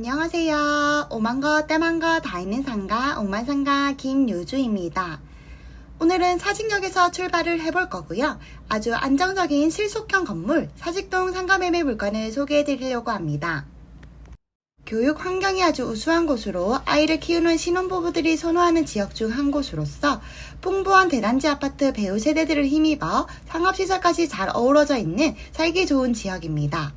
안녕하세요. 오만 거, 때만 거 다 있는 상가, 옥만상가 김유주입니다. 오늘은 사직역에서 출발을 해볼 거고요. 아주 안정적인 실속형 건물, 사직동 상가 매매 물건을 소개해 드리려고 합니다. 교육 환경이 아주 우수한 곳으로 아이를 키우는 신혼부부들이 선호하는 지역 중 한 곳으로서 풍부한 대단지 아파트 배우 세대들을 힘입어 상업시설까지 잘 어우러져 있는 살기 좋은 지역입니다.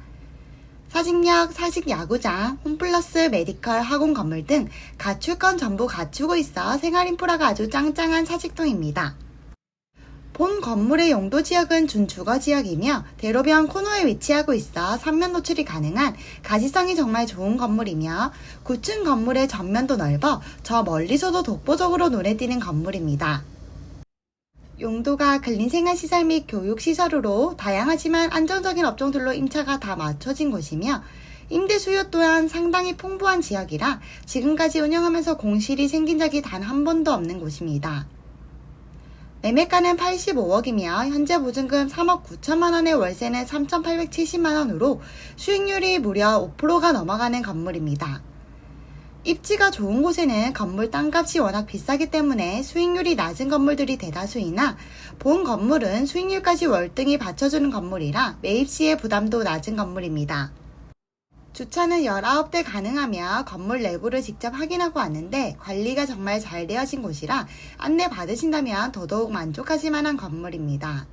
사직역, 사직야구장, 홈플러스 메디컬 학원 건물 등건 전부 갖추고 있어 생활 인프라가 아주 짱짱한 사직동입니다. 본 건물의 용도 지역은 준주거 지역이며 대로변 코너에 위치하고 있어 삼면 노출이 가능한 가시성이 정말 좋은 건물이며 9층 건물의 전면도 넓어 저 멀리서도 독보적으로 눈에 띄는 건물입니다. 용도가 근린생활시설 및 교육시설으로 다양하지만 안정적인 업종들로 임차가 다 맞춰진 곳이며 임대 수요 또한 상당히 풍부한 지역이라 지금까지 운영하면서 공실이 생긴 적이 단 한 번도 없는 곳입니다. 매매가는 85억이며 현재 보증금 3억 9천만 원의 월세는 3,870만 원으로 수익률이 무려 5%가 넘어가는 건물입니다. 입지가 좋은 곳에는 건물 땅값이 워낙 비싸기 때문에 수익률이 낮은 건물들이 대다수이나 본 건물은 수익률까지 월등히 받쳐주는 건물이라 매입 시의 부담도 낮은 건물입니다. 주차는 19대 가능하며 건물 내부를 직접 확인하고 왔는데 관리가 정말 잘 되어진 곳이라 안내 받으신다면 더더욱 만족하실 만한 건물입니다.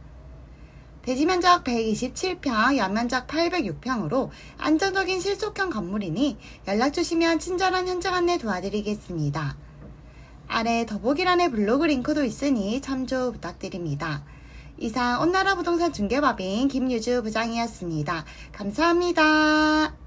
대지 면적 127평, 연면적 806평으로 안정적인 실속형 건물이니 연락 주시면 친절한 현장 안내 도와드리겠습니다. 아래 더보기란에 블로그 링크도 있으니 참조 부탁드립니다. 이상 온나라 부동산 중개법인 김유주 부장이었습니다. 감사합니다.